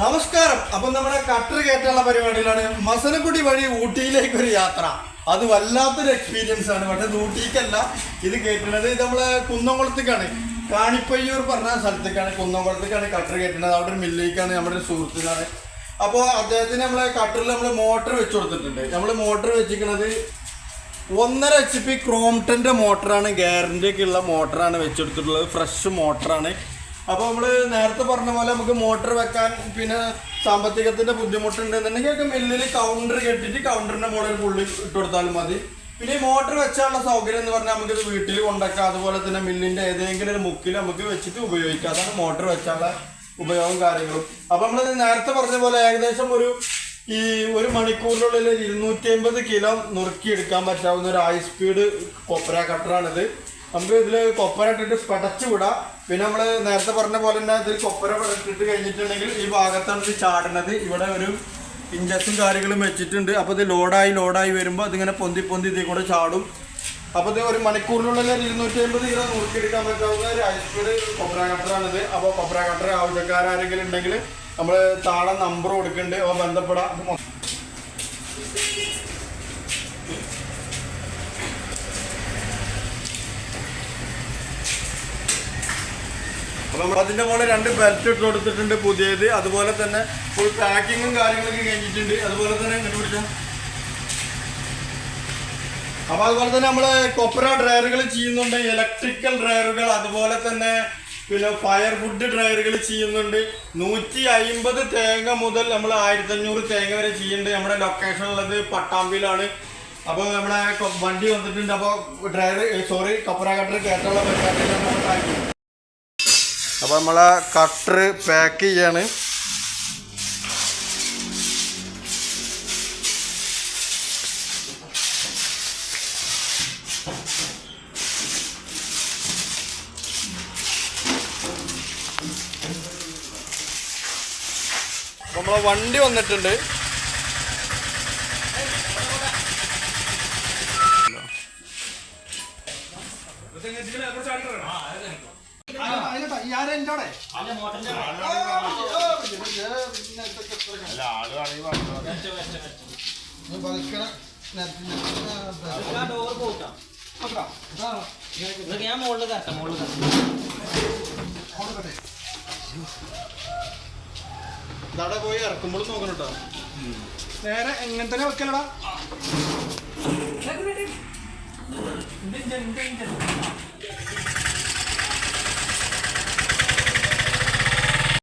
നമസ്കാരം. അപ്പൊ നമ്മുടെ കട്ടർ കയറ്റാനുള്ള പരിപാടിയിലാണ് മസനക്കുടി വഴി ഊട്ടിയിലേക്ക് ഒരു യാത്ര. അത് വല്ലാത്തൊരു എക്സ്പീരിയൻസ് ആണ്. പക്ഷേ ഊട്ടിക്കല്ല ഇത് കേട്ടുള്ളത് ഇത് നമ്മളെ കുന്നംകുളത്തേക്കാണ്. കാണിപ്പയ്യൂർ പറഞ്ഞ സ്ഥലത്തേക്കാണ്. കുന്നംകുളത്തേക്കാണ് കട്ടർ കയറ്റുന്നത്. അവിടെ ഒരു മില്ലിലേക്കാണ് നമ്മുടെ ഒരു സുഹൃത്തിനാണ്. അപ്പോൾ അദ്ദേഹത്തിന് നമ്മളെ കട്ടറിൽ നമ്മൾ മോട്ടർ വെച്ച് കൊടുത്തിട്ടുണ്ട്. നമ്മൾ മോട്ടർ വെച്ചിരിക്കുന്നത് ഒന്നര എച്ച് പി ക്രോംടന്റെ മോട്ടറാണ്. ഗ്യാരന്റി ഒക്കെ ഉള്ള മോട്ടറാണ് വെച്ചെടുത്തിട്ടുള്ളത് ഫ്രഷ് മോട്ടറാണ്. അപ്പോൾ നമ്മൾ നേരത്തെ പറഞ്ഞ പോലെ നമുക്ക് മോട്ടർ വെക്കാൻ പിന്നെ സാമ്പത്തികത്തിന്റെ ബുദ്ധിമുട്ടുണ്ടെന്നുണ്ടെങ്കിൽ മില്ലിൽ കൗണ്ടർ കെട്ടിട്ട് കൗണ്ടറിന്റെ മുകളിൽ പുള്ളി ഇട്ട് കൊടുത്താലും മതി. പിന്നെ ഈ മോട്ടർ വെച്ചാനുള്ള സൗകര്യം എന്ന് പറഞ്ഞാൽ നമുക്കിത് വീട്ടിൽ കൊണ്ടാക്കാം അതുപോലെ തന്നെ മില്ലിന്റെ ഏതെങ്കിലും ഒരു മുക്കിൽ നമുക്ക് വെച്ചിട്ട് ഉപയോഗിക്കാം. അതാണ് മോട്ടർ വെച്ചാനുള്ള ഉപയോഗം കാര്യങ്ങളും. അപ്പൊ നമ്മൾ നേരത്തെ പറഞ്ഞ പോലെ ഏകദേശം ഒരു ഈ ഒരു മണിക്കൂറിനുള്ളിൽ ഇരുന്നൂറ്റി അമ്പത് കിലോ നുറുക്കി എടുക്കാൻ പറ്റാവുന്ന ഒരു ഹൈ സ്പീഡ് കൊപ്പര കട്ടറാണിത് നമുക്ക് ഇതിൽ കൊപ്പര ഇട്ടിട്ട് പടച്ചു വിടാം പിന്നെ നമ്മൾ നേരത്തെ പറഞ്ഞ പോലെ തന്നെ ഇതിൽ കൊപ്പര ഇട്ടിട്ട് കഴിഞ്ഞിട്ടുണ്ടെങ്കിൽ ഈ ഭാഗത്താണ് ഇത് ചാടുന്നത്. ഇവിടെ ഒരു ഇഞ്ചക്ഷൻ കാര്യങ്ങളും വെച്ചിട്ടുണ്ട്. അപ്പോൾ ഇത് ലോഡായി ലോഡായി വരുമ്പോൾ അതിങ്ങനെ പൊന്തി പൊന്തി ഇതിൽ കൂടെ ചാടും. അപ്പോൾ ഇത് ഒരു മണിക്കൂറിനുള്ളിൽ ഇരുന്നൂറ്റി അമ്പത് കിലോ നുറുക്കിയെടുക്കാൻ പറ്റാവുന്ന ഒരു ഐസ്പീഡ് സ്പീഡ് കൊപ്ര കട്ടറാണിത്. അപ്പോൾ കൊപ്ര കട്ടർ ആവശ്യക്കാരെങ്കിലും ഉണ്ടെങ്കിൽ നമ്മൾ താഴെ നമ്പർ കൊടുക്കുന്നുണ്ട്. അപ്പോൾ ബന്ധപ്പെടാം ഇത് മൊത്തം അപ്പൊ അതിന്റെ മുകളിൽ രണ്ട് ബെൽറ്റ് ഇട്ട് കൊടുത്തിട്ടുണ്ട് പുതിയത്. അതുപോലെ തന്നെ ഫുൾ പാക്കിങ്ങും കാര്യങ്ങളൊക്കെ കഴിഞ്ഞിട്ടുണ്ട്. അതുപോലെ തന്നെ ഇങ്ങോട്ട് പിടിച്ചോ അപ്പൊ അതുപോലെ തന്നെ നമ്മൾ കൊപ്പര ഡ്രയറുകൾ ചെയ്യുന്നുണ്ട്. ഇലക്ട്രിക്കൽ ഡ്രയറുകൾ അതുപോലെ തന്നെ പിന്നെ ഫയർ ഡ്രയറുകൾ ചെയ്യുന്നുണ്ട്. നൂറ്റി അയിമ്പത് തേങ്ങ മുതൽ നമ്മൾ ആയിരത്തി അഞ്ഞൂറ് തേങ്ങ വരെ ചെയ്യുന്നുണ്ട്. നമ്മുടെ ലൊക്കേഷൻ ഉള്ളത് പട്ടാമ്പിയിലാണ്. അപ്പോൾ നമ്മുടെ വണ്ടി വന്നിട്ടുണ്ട്. അപ്പോൾ ഡ്രയർ സോറി കൊപ്പര കട്ടർ കേട്ടുള്ള അപ്പോൾ ആ കട്ടർ പാക്ക് ചെയ്യാണ്. നമ്മളെ വണ്ടി വന്നിട്ടുണ്ട്. ഞാൻ മുകളിൽ കറക്കാം മുകളിൽ കറക്കാം. പോയി ഇറക്കുമ്പോഴും നോക്കണം കേട്ടോ. നേരെ എങ്ങനെ തന്നെ വെക്കലടാ